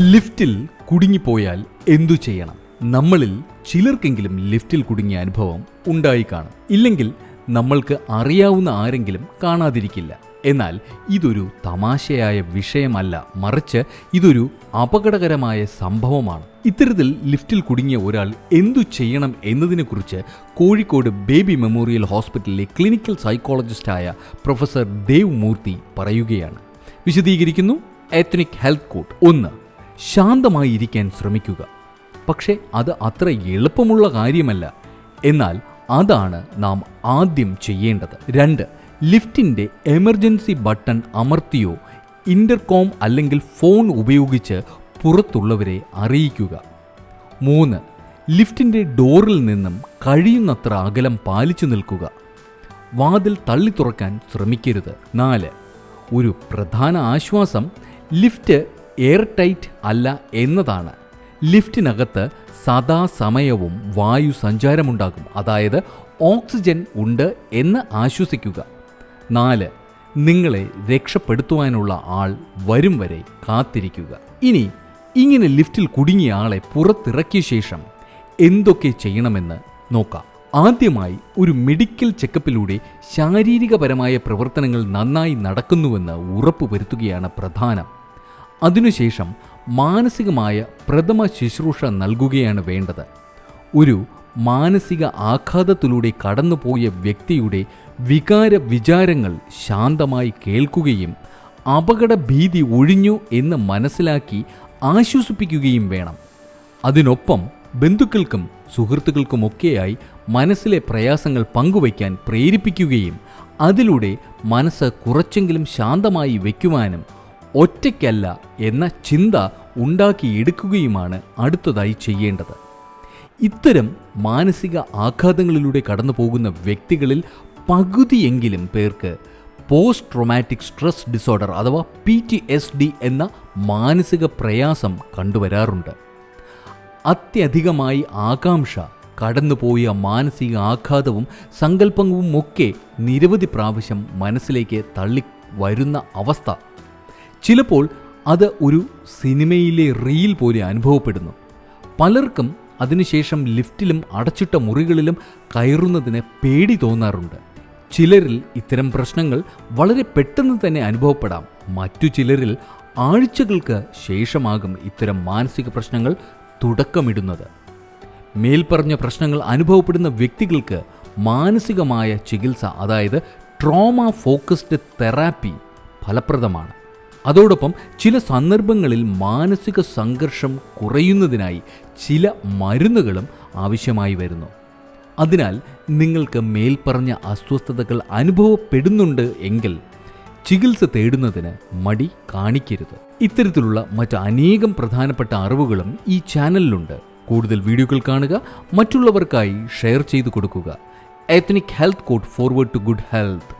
ലിഫ്റ്റിൽ കുടുങ്ങിപ്പോയാൽ എന്തു ചെയ്യണം? നമ്മളിൽ ചിലർക്കെങ്കിലും ലിഫ്റ്റിൽ കുടുങ്ങിയ അനുഭവം ഉണ്ടായി കാണും. ഇല്ലെങ്കിൽ നമ്മൾക്ക് അറിയാവുന്ന ആരെങ്കിലും കാണാതിരിക്കില്ല. എന്നാൽ ഇതൊരു തമാശയായ വിഷയമല്ല. മറിച്ച് ഇതൊരു അപകടകരമായ സംഭവമാണ്. ഇത്തരത്തിൽ ലിഫ്റ്റിൽ കുടുങ്ങിയ ഒരാൾ എന്തു ചെയ്യണം എന്നതിനെക്കുറിച്ച് കോഴിക്കോട് ബേബി മെമ്മോറിയൽ ഹോസ്പിറ്റലിലെ ക്ലിനിക്കൽ സൈക്കോളജിസ്റ്റായ പ്രൊഫസർ ദേവ് മൂർത്തി പറയുകയാണ്. വിശദീകരിക്കുന്നു എത്നിക് ഹെൽത്ത് കോഡ് ഒന്ന്. ശാന്തമായി ഇരിക്കാൻ ശ്രമിക്കുക. പക്ഷേ അത് അത്ര എളുപ്പമുള്ള കാര്യമല്ല. എന്നാൽ അതാണ് നാം ആദ്യം ചെയ്യേണ്ടത്. രണ്ട് ലിഫ്റ്റിന്റെ എമർജൻസി ബട്ടൺ അമർത്തിയോ ഇന്റർകോം അല്ലെങ്കിൽ ഫോൺ ഉപയോഗിച്ച് പുറത്തുള്ളവരെ അറിയിക്കുക. മൂന്ന് ലിഫ്റ്റിന്റെ ഡോറിൽ നിന്നും കഴിയുന്നത്ര അകലം പാലിച്ചു നിൽക്കുക. വാതിൽ തള്ളി തുറക്കാൻ ശ്രമിക്കരുത്. നാല് ഒരു പ്രധാന ആശ്വാസം ലിഫ്റ്റ് എയർ ടൈറ്റ് അല്ല എന്നതാണ്. ലിഫ്റ്റിനകത്ത് സദാസമയവും വായു സഞ്ചാരമുണ്ടാകും അതായത് ഓക്സിജൻ ഉണ്ട് എന്ന് ആശ്വസിക്കുക. നാല് നിങ്ങളെ രക്ഷപ്പെടുത്തുവാനുള്ള ആൾ വരും വരെ കാത്തിരിക്കുക. ഇനി ഇങ്ങനെ ലിഫ്റ്റിൽ കുടുങ്ങിയ ആളെ പുറത്തിറക്കിയ ശേഷം എന്തൊക്കെ ചെയ്യണമെന്ന് നോക്കാം. ആദ്യമായി ഒരു മെഡിക്കൽ ചെക്കപ്പിലൂടെ ശാരീരികപരമായ പ്രവർത്തനങ്ങൾ നന്നായി നടക്കുന്നുവെന്ന് ഉറപ്പുവരുത്തുകയാണ് പ്രധാനം. അതിനുശേഷം മാനസികമായ പ്രഥമ ശുശ്രൂഷ നൽകുകയാണ് വേണ്ടത്. ഒരു മാനസിക ആഘാതത്തിലൂടെ കടന്നുപോയ വ്യക്തിയുടെ വികാര വിചാരങ്ങൾ ശാന്തമായി കേൾക്കുകയും അപകട ഭീതി ഒഴിഞ്ഞു എന്ന് മനസ്സിലാക്കി ആശ്വസിപ്പിക്കുകയും വേണം. അതിനൊപ്പം ബന്ധുക്കൾക്കും സുഹൃത്തുക്കൾക്കുമൊക്കെയായി മനസ്സിലെ പ്രയാസങ്ങൾ പങ്കുവയ്ക്കാൻ പ്രേരിപ്പിക്കുകയും അതിലൂടെ മനസ്സ് കുറച്ചെങ്കിലും ശാന്തമായി വയ്ക്കുവാനും ഒറ്റയ്ക്കല്ല എന്ന ചിന്ത ഉണ്ടാക്കിയെടുക്കുകയുമാണ് അടുത്തതായി ചെയ്യേണ്ടത്. ഇത്തരം മാനസിക ആഘാതങ്ങളിലൂടെ കടന്നു പോകുന്ന വ്യക്തികളിൽ പകുതിയെങ്കിലും പേർക്ക് പോസ്റ്റ് ട്രോമാറ്റിക് സ്ട്രെസ് ഡിസോർഡർ അഥവാ പി ടി എസ് ഡി എന്ന മാനസിക പ്രയാസം കണ്ടുവരാറുണ്ട്. അത്യധികമായി ആകാംക്ഷ കടന്നുപോയ മാനസിക ആഘാതവും സങ്കല്പവും ഒക്കെ നിരവധി പ്രാവശ്യം മനസ്സിലേക്ക് തള്ളി വരുന്ന അവസ്ഥ ചിലപ്പോൾ അത് ഒരു സിനിമയിലെ റീൽ പോലെ അനുഭവപ്പെടുന്നു. പലർക്കും അതിനുശേഷം ലിഫ്റ്റിലും അടച്ചിട്ട മുറികളിലും കയറുന്നതിന് പേടി തോന്നാറുണ്ട്. ചിലരിൽ ഇത്തരം പ്രശ്നങ്ങൾ വളരെ പെട്ടെന്ന് തന്നെ അനുഭവപ്പെടാം. മറ്റു ചിലരിൽ ആഴ്ചകൾക്ക് ശേഷമാകും ഇത്തരം മാനസിക പ്രശ്നങ്ങൾ തുടക്കമിടുന്നത്. മേൽപ്പറഞ്ഞ പ്രശ്നങ്ങൾ അനുഭവപ്പെടുന്ന വ്യക്തികൾക്ക് മാനസികമായ ചികിത്സ അതായത് ട്രോമ ഫോക്കസ്ഡ് തെറാപ്പി ഫലപ്രദമാണ്. അതോടൊപ്പം ചില സന്ദർഭങ്ങളിൽ മാനസിക സംഘർഷം കുറയുന്നതിനായി ചില മരുന്നുകളും ആവശ്യമായി വരുന്നു. അതിനാൽ നിങ്ങൾക്ക് മേൽപ്പറഞ്ഞ അസ്വസ്ഥതകൾ അനുഭവപ്പെടുന്നുണ്ട് എങ്കിൽ ചികിത്സ തേടുന്നതിന് മടി കാണിക്കരുത്. ഇത്തരത്തിലുള്ള മറ്റ് അനേകം പ്രധാനപ്പെട്ട അറിവുകളും ഈ ചാനലിലുണ്ട്. കൂടുതൽ വീഡിയോകൾ കാണുക മറ്റുള്ളവർക്കായി ഷെയർ ചെയ്തു കൊടുക്കുക. Ethnic health code forward to good health